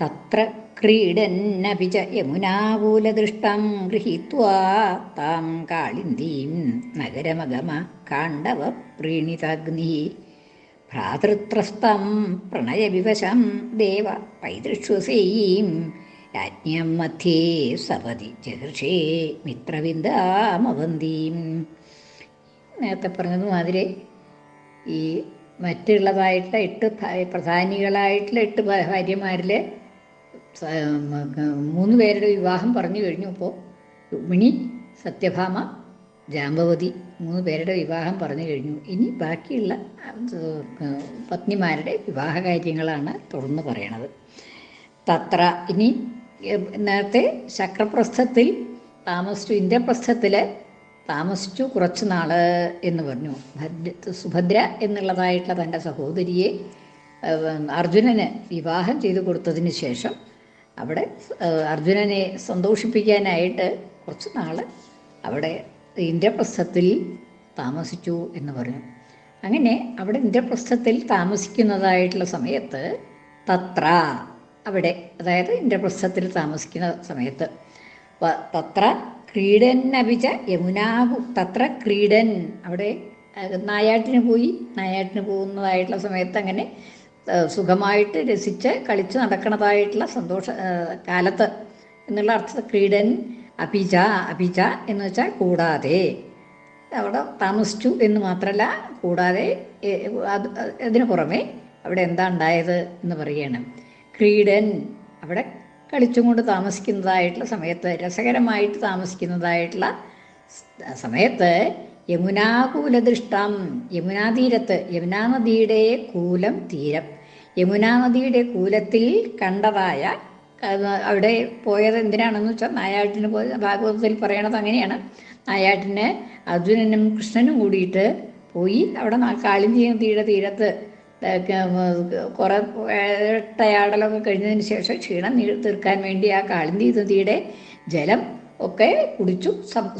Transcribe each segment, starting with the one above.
തത്ര ക്രീഡന്നപി ച യമുനാകൂലദൃഷ്ടം ഗൃഹീത്വാ താം കാളിന്ദീം നഗരമഗമ കാണ്ഡവ പ്രീണിതാഗ്നി. ഭ്രാതൃത്രസ്തം പ്രണയവിവശം ദേവ പൈതൃശ്വസീം രാജ്ഞം മധ്യേ സപതി ജഹർഷേ മിത്രവിന്ദാമവന്തീം. നേരത്തെ പറഞ്ഞതുമാതിരി ഈ മറ്റുള്ളതായിട്ടുള്ള എട്ട് പ്രധാനികളായിട്ടുള്ള എട്ട് ഭാര്യമാരിൽ മൂന്ന് പേരുടെ വിവാഹം പറഞ്ഞു കഴിഞ്ഞു. ഇപ്പോൾ രുക്മിണി സത്യഭാമ ജാമ്പവതി മൂന്ന് പേരുടെ വിവാഹം പറഞ്ഞു കഴിഞ്ഞു. ഇനി ബാക്കിയുള്ള പത്നിമാരുടെ വിവാഹ കാര്യങ്ങളാണ് തുടർന്ന് പറയണത്. തത്ര ഇനി നേരത്തെ ശക്രപ്രസ്ഥത്തിൽ താമസിച്ചു ഇന്ദ്രപ്രസ്ഥത്തിൽ താമസിച്ചു കുറച്ച് നാൾ എന്ന് പറഞ്ഞു. ഭദ്ര സുഭദ്ര എന്നുള്ളതായിട്ടുള്ള തന്റെ സഹോദരിയെ അർജുനന് വിവാഹം ചെയ്തു കൊടുത്തതിന് ശേഷം അവിടെ അർജുനനെ സന്തോഷിപ്പിക്കാനായിട്ട് കുറച്ച് നാൾ അവിടെ ഇന്ദ്രപ്രസ്ഥത്തിൽ താമസിച്ചു എന്ന് പറഞ്ഞു. അങ്ങനെ അവിടെ ഇന്ദ്രപ്രസ്ഥത്തിൽ താമസിക്കുന്നതായിട്ടുള്ള സമയത്ത് തത്ര അവിടെ അതായത് ഇന്ദ്രപ്രസ്ഥത്തിൽ താമസിക്കുന്ന സമയത്ത് തത്ര തത്ര ക്രീഡന്നപിച്ച യമുനാകു തത്ര ക്രീഡൻ അവിടെ നായാട്ടിന് പോയി നായാട്ടിന് പോകുന്നതായിട്ടുള്ള സമയത്ത് അങ്ങനെ സുഖമായിട്ട് രസിച്ച് കളിച്ച് നടക്കുന്നതായിട്ടുള്ള സന്തോഷ കാലത്ത് എന്നുള്ള അർത്ഥത്തിൽ ക്രീഡൻ അഭിജ അഭിജ എന്ന് വെച്ചാൽ കൂടാതെ. അവിടെ താമസിച്ചു എന്ന് മാത്രമല്ല കൂടാതെ അത് അതിനു പുറമെ അവിടെ എന്താ ഉണ്ടായത് എന്ന് പറയണം ക്രീഡൻ അവിടെ കളിച്ചും കൊണ്ട് താമസിക്കുന്നതായിട്ടുള്ള സമയത്ത് രസകരമായിട്ട് താമസിക്കുന്നതായിട്ടുള്ള സമയത്ത് യമുനാകൂലദൃഷ്ടം യമുനാ തീരത്ത് യമുനാ നദിയുടെ കൂലം തീരം. യമുനാ നദിയുടെ കൂലത്തിൽ കണ്ടതായ അവിടെ പോയത് എന്തിനാണെന്ന് വെച്ചാൽ നായാട്ടിന് പോയ ഭാഗവതത്തിൽ പറയണത് അങ്ങനെയാണ്. നായാട്ടിന് അർജുനനും കൃഷ്ണനും കൂടിയിട്ട് പോയി അവിടെ കാളിഞ്ചി നദിയുടെ തീരത്ത് കുറെ വേട്ടയാടലൊക്കെ കഴിഞ്ഞതിന് ശേഷം ക്ഷീണം തീർക്കാൻ വേണ്ടി ആ കാളിന്തി നദിയുടെ ജലം ഒക്കെ കുടിച്ചു.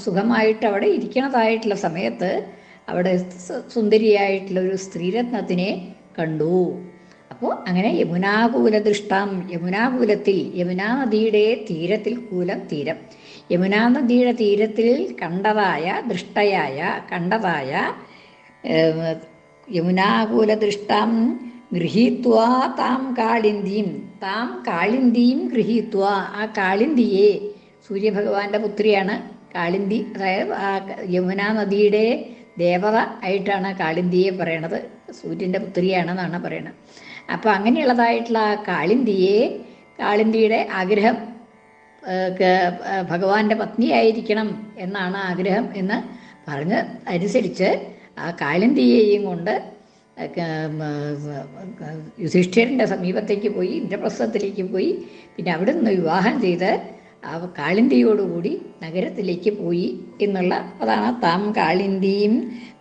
സുഖമായിട്ട് അവിടെ ഇരിക്കണതായിട്ടുള്ള സമയത്ത് അവിടെ സുന്ദരിയായിട്ടുള്ള ഒരു സ്ത്രീരത്നത്തിനെ കണ്ടു. അപ്പോൾ അങ്ങനെ യമുനാകൂലദൃഷ്ടം യമുനാകൂലത്തിൽ യമുനാ നദിയുടെ തീരത്തിൽ കൂലം തീരം. യമുനാ നദിയുടെ തീരത്തിൽ കണ്ടതായ ദൃഷ്ടയായ കണ്ടതായ യമുനാകൂല ദൃഷ്ടം ഗൃഹീത്വാ താം കാളിന്തിയും താം കാളിന്തിയും ഗൃഹീത്വാ. ആ കാളിന്തിയെ സൂര്യഭഗവാന്റെ പുത്രിയാണ് കാളിന്തി അതായത് ആ യമുനാ നദിയുടെ ദേവത ആയിട്ടാണ് കാളിന്തിയെ പറയണത്. സൂര്യന്റെ പുത്രിയാണെന്നാണ് പറയണത്. അപ്പോൾ അങ്ങനെയുള്ളതായിട്ടുള്ള കാളിന്തിയെ കാളിന്തിയുടെ ആഗ്രഹം ഭഗവാന്റെ പത്നിയായിരിക്കണം എന്നാണ് ആഗ്രഹം എന്ന് പറഞ്ഞ് അനുസരിച്ച് ആ കാളിന്തിയെയും കൊണ്ട് യുധിഷ്ഠിരന്റെ സമീപത്തേക്ക് പോയി ഇന്ദ്രപ്രസ്ഥത്തിലേക്ക് പോയി. പിന്നെ അവിടെ നിന്ന് വിവാഹം ചെയ്ത് ആ കാളിന്തിയോടുകൂടി നഗരത്തിലേക്ക് പോയി എന്നുള്ള അതാണ് താം കാളിന്തിയും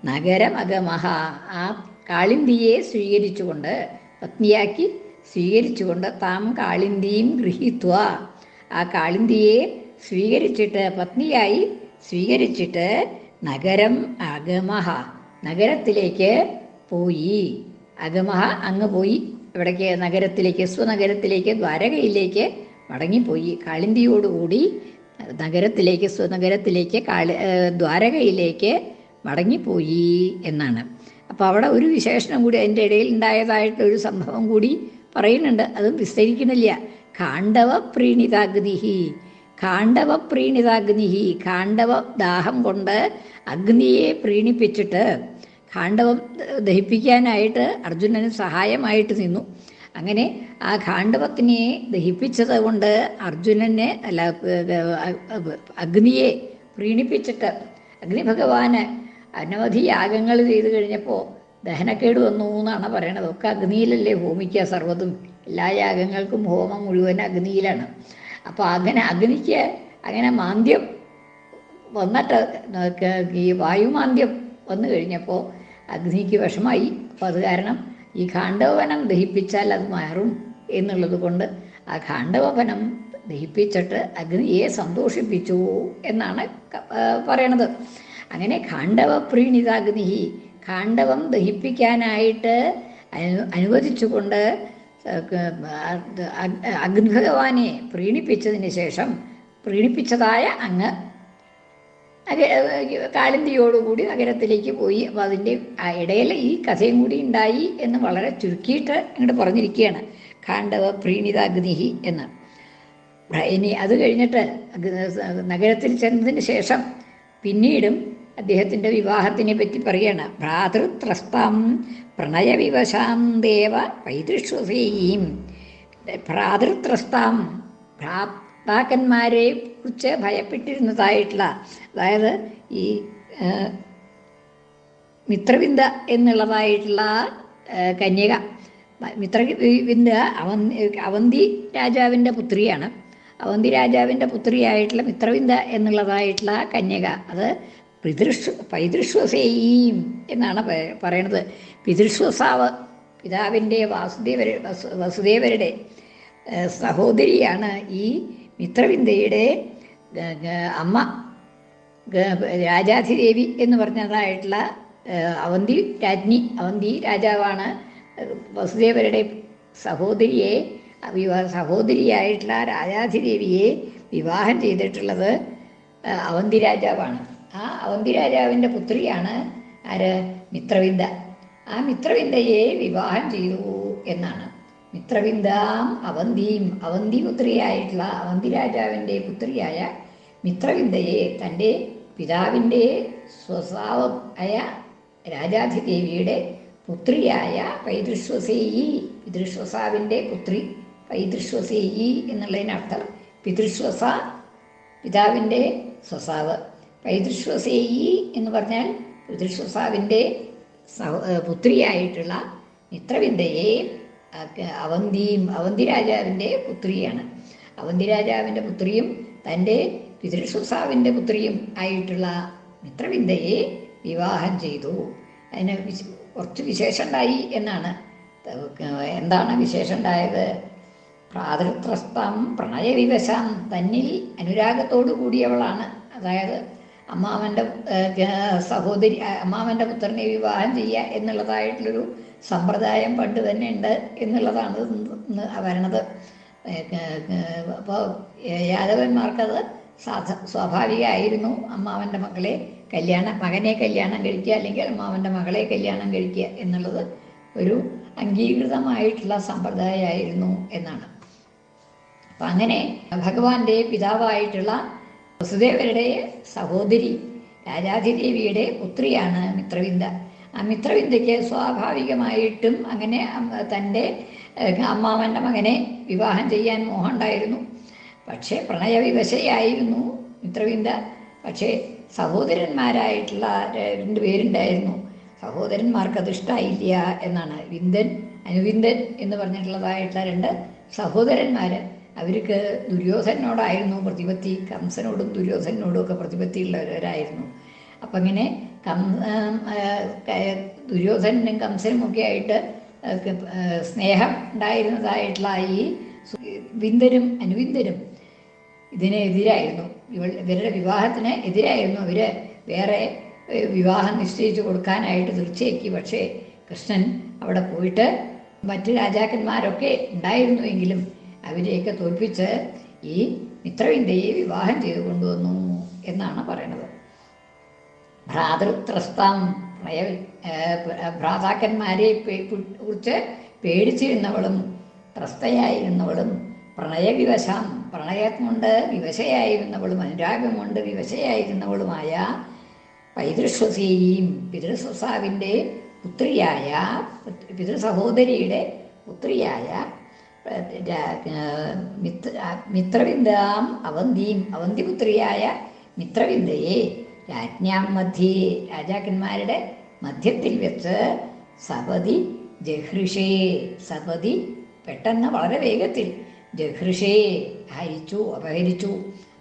നഗരമഗമഹ. ആ കാളിന്തിയെ സ്വീകരിച്ചുകൊണ്ട് പത്നിയാക്കി സ്വീകരിച്ചുകൊണ്ട് താം കാളിന്തിയും ഗൃഹീത്വ. ആ കാളിന്തിയെ സ്വീകരിച്ചിട്ട് പത്നിയായി സ്വീകരിച്ചിട്ട് നഗരം അഗമഹ നഗരത്തിലേക്ക് പോയി. അഗമഹ അങ്ങ് പോയി. ഇവിടേക്ക് നഗരത്തിലേക്ക് സ്വനഗരത്തിലേക്ക് ദ്വാരകയിലേക്ക് മടങ്ങിപ്പോയി. കാളിന്തിയോടുകൂടി നഗരത്തിലേക്ക് സ്വനഗരത്തിലേക്ക് കാളി ദ്വാരകയിലേക്ക് മടങ്ങിപ്പോയി എന്നാണ്. അപ്പോൾ അവിടെ ഒരു വിശേഷണം കൂടി അതിന്റെ ഇടയിൽ ഉണ്ടായതായിട്ട് ഒരു സംഭവം കൂടി പറയുന്നുണ്ട്. അതും വിസ്തരിക്കണില്ല കാണ്ഡവ പ്രീണിതാഗ്നിഹി കാണ്ഡവ പ്രീണിതാഗ്നിഹി കാണ്ഡവ ദാഹം കൊണ്ട് അഗ്നിയെ പ്രീണിപ്പിച്ചിട്ട് കാണ്ഡവം ദഹിപ്പിക്കാനായിട്ട് അർജുനന് സഹായമായിട്ട് നിന്നു. അങ്ങനെ ആ കാണ്ഡവത്തിനെ ദഹിപ്പിച്ചത് കൊണ്ട് അർജുനനെ അല്ല അഗ്നിയെ പ്രീണിപ്പിച്ചിട്ട് അഗ്നി ഭഗവാന് അനവധി യാഗങ്ങൾ ചെയ്തു കഴിഞ്ഞപ്പോൾ ദഹനക്കേട് വന്നു എന്നാണ് പറയണത്. ഒക്കെ അഗ്നിയിലല്ലേ ഹോമിക്കുക സർവതും. എല്ലാ യാഗങ്ങൾക്കും ഹോമം മുഴുവൻ അഗ്നിയിലാണ്. അപ്പോൾ അങ്ങനെ അഗ്നിക്ക് അങ്ങനെ മാന്ദ്യം വന്നിട്ട് ഈ വായുമാന്ദ്യം വന്നു കഴിഞ്ഞപ്പോൾ അഗ്നിക്ക് വിഷമായി. അപ്പോൾ അത് കാരണം ഈ ഖാണ്ഡവനം ദഹിപ്പിച്ചാൽ അത് മാറും എന്നുള്ളത് കൊണ്ട് ആ ഖാണ്ഡവനം ദഹിപ്പിച്ചിട്ട് അഗ്നിയെ സന്തോഷിപ്പിച്ചു എന്നാണ് പറയണത്. അങ്ങനെ കാണ്ഡവ പ്രീണിതാഗ്നിഹി കാണ്ഡവം ദഹിപ്പിക്കാനായിട്ട് അനു അനുവദിച്ചുകൊണ്ട് അഗ്നിഭഗവാനെ പ്രീണിപ്പിച്ചതിന് ശേഷം പ്രീണിപ്പിച്ചതായ അങ്ങ് കാളിന്തിയോടുകൂടി നഗരത്തിലേക്ക് പോയി. അപ്പോൾ അതിന്റെ ഇടയിൽ ഈ കഥയും കൂടി ഉണ്ടായി എന്ന് വളരെ ചുരുക്കിയിട്ട് ഇങ്ങോട്ട് പറഞ്ഞിരിക്കുകയാണ് കാണ്ഡവ പ്രീണിതാഗ്നിഹി എന്ന്. ഇനി അത് കഴിഞ്ഞിട്ട് നഗരത്തിൽ ചെന്നതിന് ശേഷം പിന്നീടും അദ്ദേഹത്തിന്റെ വിവാഹത്തിനെ പറ്റി പറയാണ്. ഭ്രാതൃത്രസ്താം പ്രണയവിവശാം ദേവ പൈതൃശ്വസീം ഭ്രാതൃത്രസ്താം ഭ്രാതാക്കന്മാരെ കുറിച്ച് ഭയപ്പെട്ടിരുന്നതായിട്ടുള്ള അതായത് ഈ മിത്രവിന്ദ എന്നുള്ളതായിട്ടുള്ള കന്യക മിത്രവിന്ദ അവൻ അവന്തി രാജാവിന്റെ പുത്രിയാണ്. അവന്തി രാജാവിന്റെ പുത്രിയായിട്ടുള്ള മിത്രവിന്ദ എന്നുള്ളതായിട്ടുള്ള കന്യക അത് പിതൃശ്വ പൈതൃശ്വസേയീം എന്നാണ് പറയണത്. പിതൃശ്വസാവ് പിതാവിന്റെ വാസുദേവര വസു വസുദേവരുടെ സഹോദരിയാണ് ഈ മിത്രവിന്ദയുടെ അമ്മ. രാജാധിദേവി എന്ന് പറഞ്ഞതായിട്ടുള്ള അവന്തി രാജ്ഞി അവന്തി രാജാവാണ്. വസുദേവരുടെ സഹോദരിയെ വിവാഹ സഹോദരിയായിട്ടുള്ള രാജാധിദേവിയെ വിവാഹം ചെയ്തിട്ടുള്ളത് അവന്തി രാജാവാണ്. ആ അവന്തി രാജാവിന്റെ പുത്രിയാണ് ആര്? മിത്രവിന്ദ. ആ മിത്രവിന്ദയെ വിവാഹം ചെയ്തു എന്നാണ്. മിത്രവിന്ദാം അവന്തിയും അവന്തി. പുത്രിയായിട്ടുള്ള അവന്തി രാജാവിന്റെ പുത്രിയായ മിത്രവിന്ദയെ തന്റെ പിതാവിന്റെ സ്വഭാവം ആയ രാജാധിദേവിയുടെ പുത്രിയായ പൈതൃശ്വസേയി പിതൃശ്വസാവിന്റെ പുത്രി പൈതൃശ്വസേയി എന്നുള്ളതിനർത്ഥം പിതൃശ്വസ പിതാവിന്റെ സ്വസാവ് പൈതൃശ്വസേയി എന്ന് പറഞ്ഞാൽ പൈതൃശ്വസാവിന്റെ പുത്രിയായിട്ടുള്ള മിത്രവിന്ദയെ അവന്തിയും അവന്തി രാജാവിന്റെ പുത്രിയാണ്. അവന്തി രാജാവിന്റെ പുത്രിയും തന്റെ പിതൃശ്വസാവിന്റെ പുത്രിയും ആയിട്ടുള്ള മിത്രവിന്ദയെ വിവാഹം ചെയ്തു. അതിന് കുറച്ച് വിശേഷം ഉണ്ടായി എന്നാണ് എന്താണ് വിശേഷം ഉണ്ടായത് പ്രാതൃത്രസ്ഥം പ്രണയവിവശം തന്നിൽ അനുരാഗത്തോടു കൂടിയവളാണ്. അതായത് അമ്മാവന്റെ സഹോദരി അമ്മാവന്റെ പുത്രനെ വിവാഹം ചെയ്യുക എന്നുള്ളതായിട്ടുള്ളൊരു സമ്പ്രദായം പണ്ട് തന്നെ ഉണ്ട് എന്നുള്ളതാണ് വരണത്. അപ്പോൾ യാദവന്മാർക്കത് സാധ സ്വാഭാവികമായിരുന്നു. അമ്മാവന്റെ മകളെ കല്യാണം മകനെ കല്യാണം കഴിക്കുക അല്ലെങ്കിൽ അമ്മാവന്റെ മകളെ കല്യാണം കഴിക്കുക എന്നുള്ളത് ഒരു അംഗീകൃതമായിട്ടുള്ള സമ്പ്രദായമായിരുന്നു എന്നാണ്. അപ്പം അങ്ങനെ ഭഗവാന്റെ പിതാവായിട്ടുള്ള വസുദേവരുടെ സഹോദരി രാജാധിദേവിയുടെ പുത്രിയാണ് മിത്രവിന്ദ. ആ മിത്രവിന്ദയ്ക്ക് സ്വാഭാവികമായിട്ടും അങ്ങനെ തന്റെ അമ്മാവന്റെ മകനെ വിവാഹം ചെയ്യാൻ മോഹമുണ്ടായിരുന്നു. പക്ഷേ പ്രണയവിവശയായിരുന്നു മിത്രവിന്ദ. പക്ഷേ സഹോദരന്മാരായിട്ടുള്ള രണ്ട് പേരുണ്ടായിരുന്നു. സഹോദരന്മാർക്ക് അത് ഇഷ്ടമായില്ല എന്നാണ് വിന്ദൻ അനുവിന്ദൻ എന്ന് പറഞ്ഞിട്ടുള്ളതായിട്ടുള്ള രണ്ട് സഹോദരന്മാർ അവർക്ക് ദുര്യോധനോടായിരുന്നു പ്രതിപത്തി കംസനോടും ദുര്യോധനോടും ഒക്കെ പ്രതിപത്തിയുള്ളവരായിരുന്നു. അപ്പം ഇങ്ങനെ കം ദുര്യോധനും കംസനും ഒക്കെ ആയിട്ട് സ്നേഹം ഉണ്ടായിരുന്നതായിട്ടുള്ള ഈ വിന്ദരും അനുവിന്ദരും ഇതിനെതിരായിരുന്നു. ഇവൾ ഇവരുടെ വിവാഹത്തിന് എതിരായിരുന്നു അവർ വേറെ വിവാഹം നിശ്ചയിച്ചു കൊടുക്കാനായിട്ട് തീർച്ചയാക്കി. പക്ഷേ കൃഷ്ണൻ അവിടെ പോയിട്ട് മറ്റ് രാജാക്കന്മാരൊക്കെ ഉണ്ടായിരുന്നുവെങ്കിലും അവരെയൊക്കെ തോൽപ്പിച്ച് ഈ മിത്രവിന്ദയെ വിവാഹം ചെയ്തു കൊണ്ടുവന്നു എന്നാണ് പറയണത് ഭ്രാതൃത്രസ്താം പ്രയ ഭ്രാതാക്കന്മാരെ കുറിച്ച് പേടിച്ചിരുന്നവളും ത്രസ്തയായിരുന്നവളും പ്രണയവിവശം പ്രണയം കൊണ്ട് വിവശയായിരുന്നവളും അനുരാഗം കൊണ്ട് വിവശയായിരുന്നവളുമായ പൈതൃശ്വസേയും പിതൃസ്വസാവിന്റെ പുത്രിയായ പിതൃസഹോദരിയുടെ പുത്രിയായ മിത്ര മിത്രവിന്ദാം അവന്തിയും അവന്തിപുത്രിയായ മിത്രവിന്ദയെ രാജ്ഞാം മധ്യേ രാജാക്കന്മാരുടെ മധ്യത്തിൽ വെച്ച് സപതി ജഹൃഷേ സപതി പെട്ടെന്ന് വളരെ വേഗത്തിൽ ജഹൃഷേ ഹരിച്ചു അപഹരിച്ചു.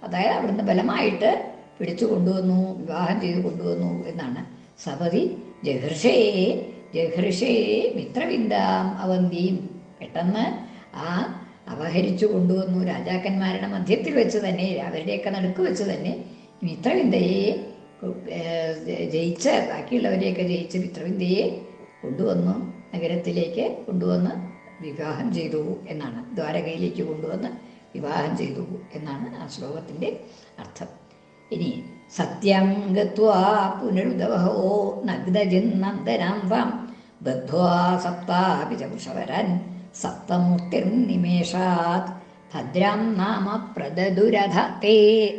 അതായത് അവിടുന്ന് ബലമായിട്ട് പിടിച്ചു കൊണ്ടുവന്നു വിവാഹം ചെയ്ത് കൊണ്ടുവന്നു എന്നാണ് സപതി ജഹൃഷേ ജഹൃഷേ മിത്രവിന്ദാം അവന്തിയും പെട്ടെന്ന് ആ അപഹരിച്ചു കൊണ്ടുവന്നു. രാജാക്കന്മാരുടെ മധ്യത്തിൽ വെച്ച് തന്നെ അവരുടെയൊക്കെ നടുക്ക് വെച്ച് തന്നെ മിത്രവിന്ദയെ ജയിച്ച് ബാക്കിയുള്ളവരെയൊക്കെ ജയിച്ച് മിത്രവിന്ദയെ കൊണ്ടുവന്നു നഗരത്തിലേക്ക് കൊണ്ടുവന്ന് വിവാഹം ചെയ്തു എന്നാണ്. ദ്വാരകയിലേക്ക് കൊണ്ടുവന്ന് വിവാഹം ചെയ്തു എന്നാണ് ആ ശ്ലോകത്തിന്റെ അർത്ഥം. ഇനി സത്യം ഗത്വാ പുനരുദവഹോ നഗ്നജിന്നന്തരാം വാം ബദ്ധ്വാ സപ്താപി ചുഷവരൻ സപ്തമൂർത്തിർനിമേഷാത് ഭദ്രം നാമ പ്രദുരഥ തേ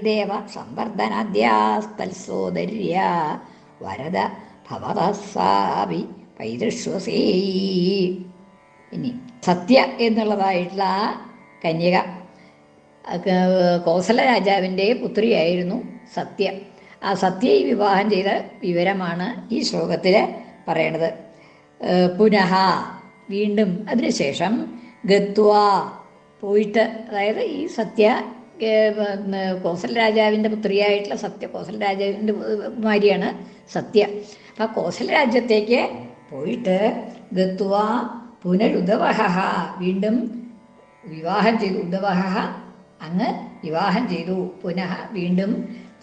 ദേവ സംവർദ്ധനാദ്യാസ്തൽസോദര്യ വരദ ഭവതസാപി പൈതൃശ്വസേ ഇനി സത്യ എന്നുള്ളതായിട്ടുള്ള ആ കന്യക കോസല രാജാവിന്റെ പുത്രിയായിരുന്നു സത്യ. ആ സത്യയെ വിവാഹം ചെയ്ത വിവരമാണ് ഈ ശ്ലോകത്തിൽ പറയണത്. പുനഃ വീണ്ടും അതിനുശേഷം ഗത്വ പോയിട്ട് അതായത് ഈ സത്യ കോസൽ രാജാവിന്റെ പുത്രിയായിട്ടുള്ള സത്യ കോസൽ രാജാവിന്റെ കുമാരിയാണ് സത്യ. അപ്പം ആ കോസല രാജ്യത്തേക്ക് പോയിട്ട് ഗത്വ പുനരുദവഹ വീണ്ടും വിവാഹം ചെയ്തു. ഉദവഹ അങ്ങ് വിവാഹം ചെയ്തു. പുനഃ വീണ്ടും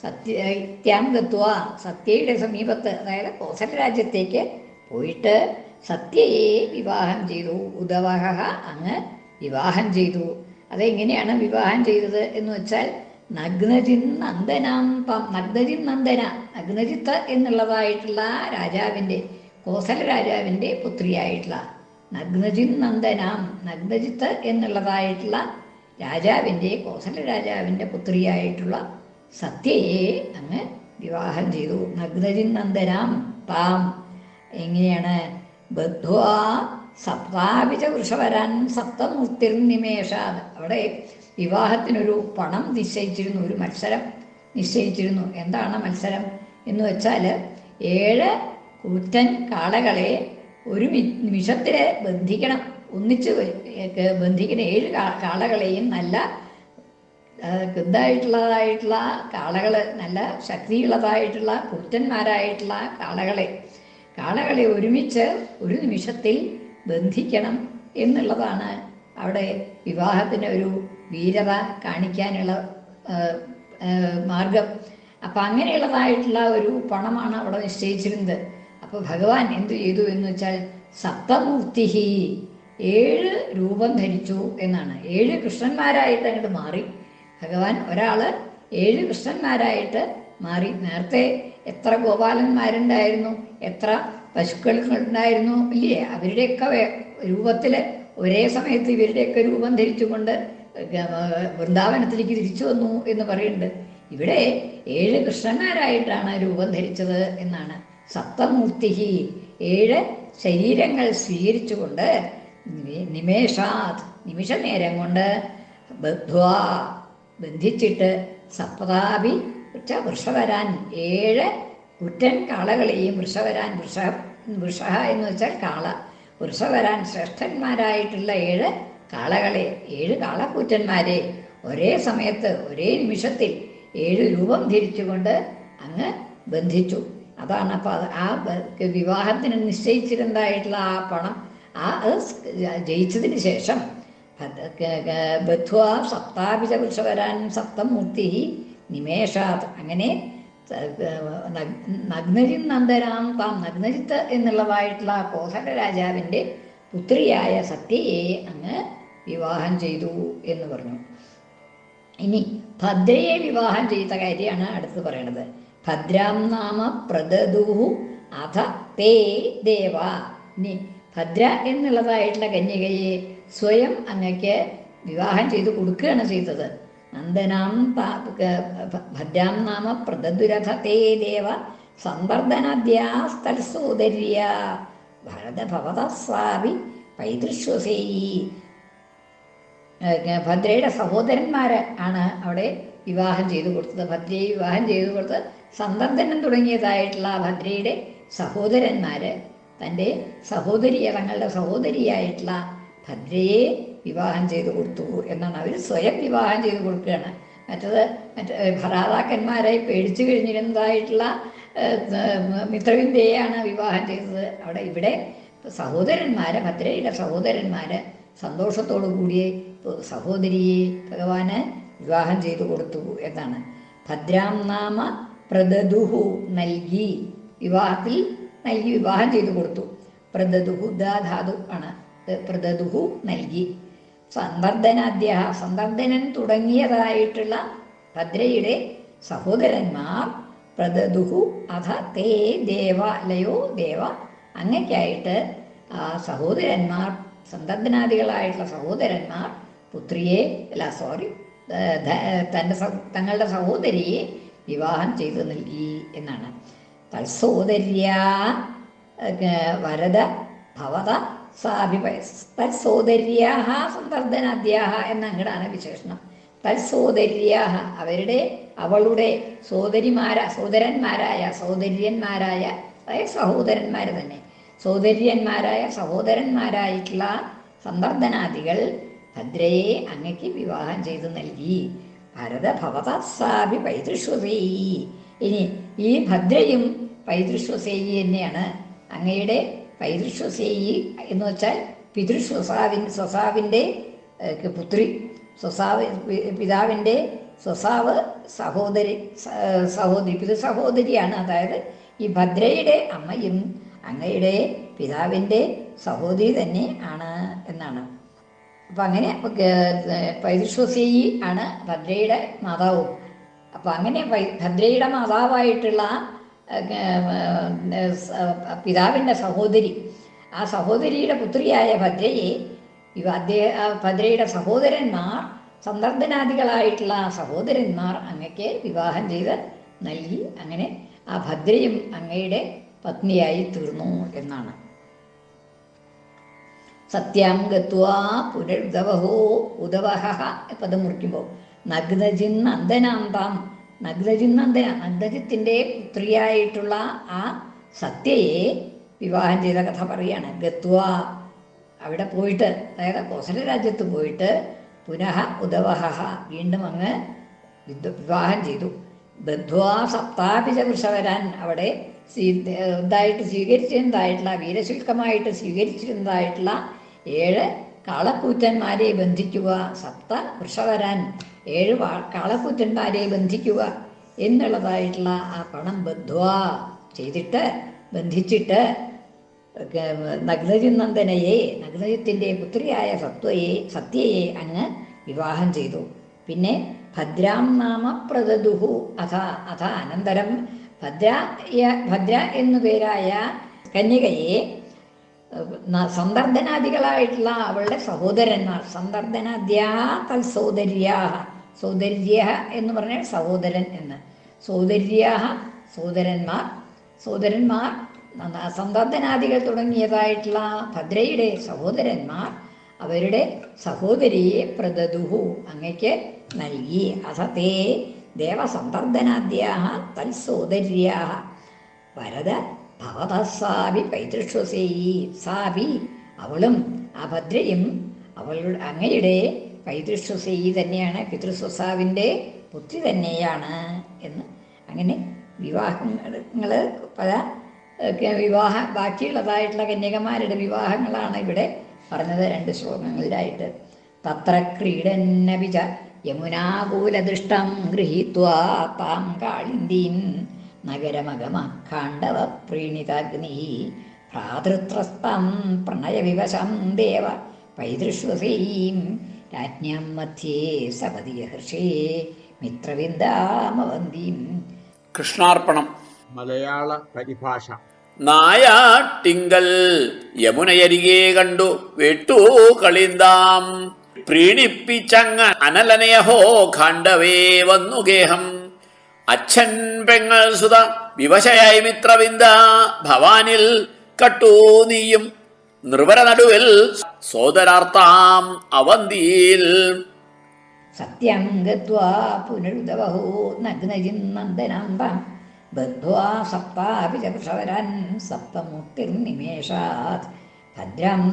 സത്യം ഗത്വ സത്യയുടെ സമീപത്ത് അതായത് കോസൽ രാജ്യത്തേക്ക് പോയിട്ട് സത്യയെ വിവാഹം ചെയ്തു. ഉദവഹ അങ്ങ് വിവാഹം ചെയ്തു. അതെങ്ങനെയാണ് വിവാഹം ചെയ്തത് എന്ന് വെച്ചാൽ നഗ്നജിൻ നന്ദനാം പം നഗ്നജിൻ നന്ദന നഗ്നജിത്ത് എന്നുള്ളതായിട്ടുള്ള രാജാവിന്റെ കോസല രാജാവിന്റെ പുത്രിയായിട്ടുള്ള നഗ്നജിൻ നന്ദനാം നഗ്നജിത്ത് എന്നുള്ളതായിട്ടുള്ള രാജാവിന്റെ കോസല രാജാവിന്റെ പുത്രിയായിട്ടുള്ള സത്യയെ അങ്ങ് വിവാഹം ചെയ്തു. നഗ്നജിൻ നന്ദനാം പാം. എങ്ങനെയാണ്? ബദ്ധ്വാ സപ്താപിച്ച വൃഷവരാൻ സപ്തമൂർത്തിർ നിമേഷാത് അവിടെ വിവാഹത്തിനൊരു പണം നിശ്ചയിച്ചിരുന്നു ഒരു മത്സരം നിശ്ചയിച്ചിരുന്നു. എന്താണ് മത്സരം എന്ന് വെച്ചാൽ ഏഴ് കൂറ്റൻ കാളകളെ ഒരു നിമിഷത്തിൽ ബന്ധിക്കണം. ഒന്നിച്ച് ബന്ധിക്കുന്ന ഏഴ് കാളകളെയും നല്ല കൃതായിട്ടുള്ളതായിട്ടുള്ള കാളകൾ നല്ല ശക്തിയുള്ളതായിട്ടുള്ള കൂറ്റന്മാരായിട്ടുള്ള കാളകളെ കാളകളെ ഒരുമിച്ച് ഒരു നിമിഷത്തിൽ ബന്ധിക്കണം എന്നുള്ളതാണ് അവിടെ വിവാഹത്തിന് ഒരു വീരത കാണിക്കാനുള്ള മാർഗം. അപ്പം അങ്ങനെയുള്ളതായിട്ടുള്ള ഒരു പണമാണ് അവിടെ നിശ്ചയിച്ചിരുന്നത്. അപ്പോൾ ഭഗവാൻ എന്തു ചെയ്തു എന്ന് വെച്ചാൽ സപ്തമൂർത്തി ഏഴ് രൂപം ധരിച്ചു എന്നാണ്. ഏഴ് കൃഷ്ണന്മാരായിട്ട് അങ്ങോട്ട് മാറി. ഭഗവാൻ ഒരാൾ ഏഴ് കൃഷ്ണന്മാരായിട്ട് മാറി. നേരത്തെ എത്ര ഗോപാലന്മാരുണ്ടായിരുന്നു എത്ര പശുക്കൾ ഉണ്ടായിരുന്നു ഇല്ലേ? അവരുടെയൊക്കെ രൂപത്തിൽ ഒരേ സമയത്ത് ഇവരുടെയൊക്കെ രൂപം ധരിച്ചുകൊണ്ട് വൃന്ദാവനത്തിലേക്ക് തിരിച്ചു വന്നു എന്ന് പറയുന്നുണ്ട്. ഇവിടെ ഏഴ് കൃഷ്ണന്മാരായിട്ടാണ് രൂപം ധരിച്ചത് എന്നാണ്. സപ്തമൂർത്തി ഏഴ് ശരീരങ്ങൾ സ്വീകരിച്ചുകൊണ്ട് നിമേഷാത് നിമിഷ നേരം കൊണ്ട് ബന്ധിച്ചിട്ട് സപ്താപി ഉച്ച വൃഷവരാൻ ഏഴ് കുറ്റൻ കാളകളെയും വൃഷവരാൻ വൃഷ വൃഷ എന്ന് വെച്ചാൽ കാള. വൃഷവരാൻ ശ്രേഷ്ഠന്മാരായിട്ടുള്ള ഏഴ് കാളകളെ ഏഴ് കാളക്കൂറ്റന്മാരെ. ഒരേ സമയത്ത് ഒരേ നിമിഷത്തിൽ ഏഴ് രൂപം ധരിച്ചുകൊണ്ട് അങ്ങ് ബന്ധിച്ചു. അതാണ് അപ്പോൾ ആ വിവാഹത്തിന് നിശ്ചയിച്ചിരുന്നതായിട്ടുള്ള ആ പണം. ആ അത് ജയിച്ചതിന് ശേഷം ബധ്വ സപ്താപിച്ച വൃഷവരാൻ സപ്തമൂർത്തി നിമേഷാത് അങ്ങനെ നഗ്നജിൻ നന്ദരാം താം നഗ്നജിത്ത് എന്നുള്ളതായിട്ടുള്ള കോസല രാജാവിന്റെ പുത്രിയായ സത്യയെ അങ്ങ് വിവാഹം ചെയ്തു എന്ന് പറഞ്ഞു. ഇനി ഭദ്രയെ വിവാഹം ചെയ്ത കാര്യമാണ് അടുത്ത് പറയണത്. ഭദ്രാം നാമ പ്രദദുഹു അഥ തേ ദേവ. ഇനി ഭദ്ര എന്നുള്ളതായിട്ടുള്ള കന്യകയെ സ്വയം അങ്ങക്ക് വിവാഹം ചെയ്ത് കൊടുക്കുകയാണ് ചെയ്തത്. നന്ദനാം ഭദ്രാം നാമ പ്രദദുരഥ തേ ദേവ സംവർദ്ധനാദ്യാസ്തൽസോദര്യ ഭരതഭവത സ്വാമി പൈതൃശ്വസേയി ഭദ്രയുടെ സഹോദരന്മാര് ആണ് അവിടെ വിവാഹം ചെയ്തു കൊടുത്തത്. ഭദ്രയെ വിവാഹം ചെയ്തു കൊടുത്ത് സന്ദർദനം തുടങ്ങിയതായിട്ടുള്ള ഭദ്രയുടെ സഹോദരന്മാര് തന്റെ സഹോദരി തങ്ങളുടെ സഹോദരിയായിട്ടുള്ള ഭദ്രയെ വിവാഹം ചെയ്തു കൊടുത്തു എന്നാണ് അവർ സ്വയം വിവാഹം ചെയ്തു കൊടുക്കുകയാണ്. മറ്റത് മറ്റേ ഭർത്താക്കന്മാരെ പേടിച്ചു കഴിഞ്ഞിരുന്നതായിട്ടുള്ള മിത്രവിന്ദയെയാണ് വിവാഹം ചെയ്തത്. അവിടെ ഇവിടെ സഹോദരന്മാരെ ഭദ്രയുടെ സഹോദരന്മാരെ സന്തോഷത്തോടു കൂടിയ സഹോദരിയെ ഭഗവാന് വിവാഹം ചെയ്തു കൊടുത്തു എന്നാണ്. ഭദ്രാം നാമ പ്രദദുഹു നൽകി വിവാഹത്തിൽ നൽകി വിവാഹം ചെയ്തു കൊടുത്തു. പ്രദദുഹു ധാതു ആണ്. പ്രദദുഹു നൽകി. സന്ദർദ്ധനാദ്യ സന്ദർദ്ധനൻ തുടങ്ങിയതായിട്ടുള്ള ഭദ്രയുടെ സഹോദരന്മാർ പ്രദദുഹു അഥ തേ ദേവാലയോ ദേവ. അങ്ങയ്ക്കായിട്ട് സഹോദരന്മാർ സന്ദർദ്ധനാദികളായിട്ടുള്ള സഹോദരന്മാർ പുത്രിയെ അല്ല സോറി തന്റെ തങ്ങളുടെ സഹോദരിയെ വിവാഹം ചെയ്തു നൽകി എന്നാണ്. തത്സോദര്യ വരദ ഭവത സാഭിപ തത്സോദര്യാഹ സന്ദർദ്ധനാദ്യാഹ എന്നങ്ങടാണ് വിശേഷണം. തത്സോദര്യാഹ അവരുടെ അവളുടെ സോദരിമാര സോദരന്മാരായ സോദര്യന്മാരായ അതായത് സഹോദരന്മാർ തന്നെ. സോദര്യന്മാരായ സഹോദരന്മാരായിട്ടുള്ള സന്ദർദ്ധനാദികൾ ഭദ്രയെ അങ്ങയ്ക്ക് വിവാഹം ചെയ്തു നൽകി. ഭരത ഭവത സാഭി പൈതൃശ്വസേയി. ഇനി ഈ ഭദ്രയും പൈതൃശ്വസേയി തന്നെയാണ് അങ്ങയുടെ പൈതൃശ്വസേയി എന്ന് വെച്ചാൽ പിതൃശ്വസാവിൻ സ്വസാവിന്റെ പുത്രി. സ്വസാവ് പിതാവിന്റെ സ്വസാവ് സഹോദരി സഹോദരി പിതൃ സഹോദരിയാണ്. അതായത് ഈ ഭദ്രയുടെ അമ്മയും അങ്ങയുടെ പിതാവിന്റെ സഹോദരി തന്നെ ആണ് എന്നാണ്. അപ്പം അങ്ങനെ പൈതൃശ്വസേയി ആണ് ഭദ്രയുടെ മാതാവും. അപ്പം അങ്ങനെ ഭദ്രയുടെ മാതാവായിട്ടുള്ള പിതാവിന്റെ സഹോദരി. ആ സഹോദരിയുടെ പുത്രിയായ ഭദ്രയെ ഇവ അദ്ദേഹം ഭദ്രയുടെ സഹോദരന്മാർ സന്ദർഭനാദികളായിട്ടുള്ള ആ സഹോദരന്മാർ അങ്ങയ്ക്ക് വിവാഹം ചെയ്ത് നൽകി. അങ്ങനെ ആ ഭദ്രയും അങ്ങയുടെ പത്നിയായി തീർന്നു എന്നാണ്. സത്യം ഗത്വാ പുനരുദവഹോ ഉദവഹ പദം മുറിക്കുമ്പോൾ. നഗ്നജിന്നന്തനാന്താം നഗ്നജിന്നന്തന നഗ്നജിത്തിന്റെ പുത്രിയായിട്ടുള്ള ആ സത്യയെ വിവാഹം ചെയ്ത കഥ പറയാണ്. ഗത്വ. അവിടെ പോയിട്ട് അതായത് കോസല രാജ്യത്ത് പോയിട്ട് പുനഃ ഉദവഹ വീണ്ടും അങ്ങ് വിവാഹം ചെയ്തു. ബദ്ധ്വാ സപ്താപിച്ച വൃഷവരാൻ അവിടെ സ്വീ- ഇതായിട്ട് സ്വീകരിച്ചിരുന്നതായിട്ടുള്ള വീരശുൽക്കമായിട്ട് സ്വീകരിച്ചിരുന്നതായിട്ടുള്ള ഏഴ് കാളക്കൂറ്റന്മാരെ ബന്ധിക്കുക സപ്ത വൃഷവരാൻ ഏഴ് വാ- കാളക്കൂറ്റന്മാരെ ബന്ധിക്കുക എന്നുള്ളതായിട്ടുള്ള ആ പണം ബദ്ധ്വാ. ചെയ്തിട്ട് ബന്ധിച്ചിട്ട് നഗ്നജിനന്ദനയെ നഗ്നജിത്തിന്റെ പുത്രിയായ സത്വയെ സത്യയെ അങ്ങ് വിവാഹം ചെയ്തു. പിന്നെ ഭദ്രാം നാമ പ്രദദുഹു അഥ അഥ അനന്തരം ഭദ്ര ഭദ്ര എന്നു പേരായ കന്യകയെ സന്ദർദ്ധനാദികളായിട്ടുള്ള അവളുടെ സഹോദരന്മാർ. സന്ദർദ്ധനാദ്യാ തൽസോദര്യാ സോദര്യ. എന്ന് പറഞ്ഞാൽ സഹോദരൻ എന്ന്. സോദര്യാ സോദരന്മാർ. സോദരന്മാർ നന്ന- സന്ദർദ്ധനാദികൾ തുടങ്ങിയതായിട്ടുള്ള ഭദ്രയുടെ സഹോദരന്മാർ അവരുടെ സഹോദരിയെ പ്രദദുഹു അങ്ങയ്ക്ക് നൽകി. അസതേ ദേവസന്ദർദ്ധനാദ്യാ തൽസോദര്യാഹ വരദ ഭവതസാവി പൈതൃഷ്വസേ സാവി അവളും അഭദ്രയും ഭദ്രയും അവളുടെ അങ്ങയുടെ പൈതൃശ്വസേയി തന്നെയാണ് പിതൃസ്വസാവിന്റെ പുത്രി തന്നെയാണ് എന്ന് അങ്ങനെ വിവാഹങ്ങൾ പല വിവാഹ ബാക്കിയുള്ളതായിട്ടുള്ള കന്യകമാരുടെ വിവാഹങ്ങളാണ് ഇവിടെ പറഞ്ഞത് രണ്ട് ശ്ലോകങ്ങളിലായിട്ട്. തത്ര ക്രീഡന്നപിച യമുനാകൂലദൃഷ്ടം ഗൃഹീത്വാ താം കാളിന്ദീം നഗരമഗമ കാണ്ഡവ പ്രീണിതാഗ്നി ഭ്രാതൃത്രസ്തം പ്രണയവിവശം ദേവ പൈതൃശ്വസീം രാജ്ഞാം മധ്യേ സപതിയ ഹർഷേ മിത്രവിന്ദാമവന്തീം. കൃഷ്ണാർപ്പണം. മലയാള പരിഭാഷ. നായാട്ടിങ്കൽ യമുനയരികെ കണ്ടു വെട്ടു കളിന്താം. പ്രീണിപ്പിച്ചങ്ങ അനലനയഹോ ഖാണ്ഡവേ വന്നു ഗേഹം. അച്ഛൻ പെങ്ങൾ സുത വിവശയായി മിത്രവിന്ദ ഭവാനിൽ കട്ടു നീയും. നൃപര നടുവിൽ സോദരാർത്താം അവന്തിയിൽ. സത്യം ഗത്വാ പുനരുദവഹോ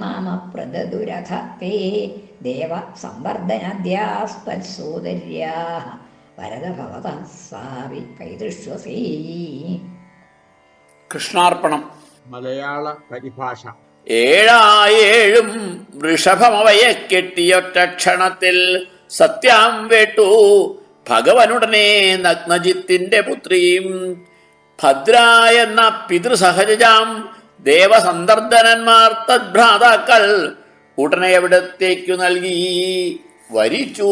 നാമ പ്രദദുരഥ ദേവ പൈതൃശ്വസീ കൃഷ്ണാർപ്പണം. മലയാള പരിഭാഷ. ഏഴായേഴും വൃഷഭമവയെ കെട്ടിയൊറ്റ ക്ഷണത്തിൽ സത്യാം വേട്ടു. ഭഗവനുടനെ നഗ്നജിത്തിന്റെ പുത്രിയും ഭദ്ര എന്ന പിതൃസഹജാം ദേവസന്ദർദനന്മാർ തദ്ഭ്രാതാക്കൾ ഉടനെ എവിടത്തേക്കു നൽകി വരിച്ചു.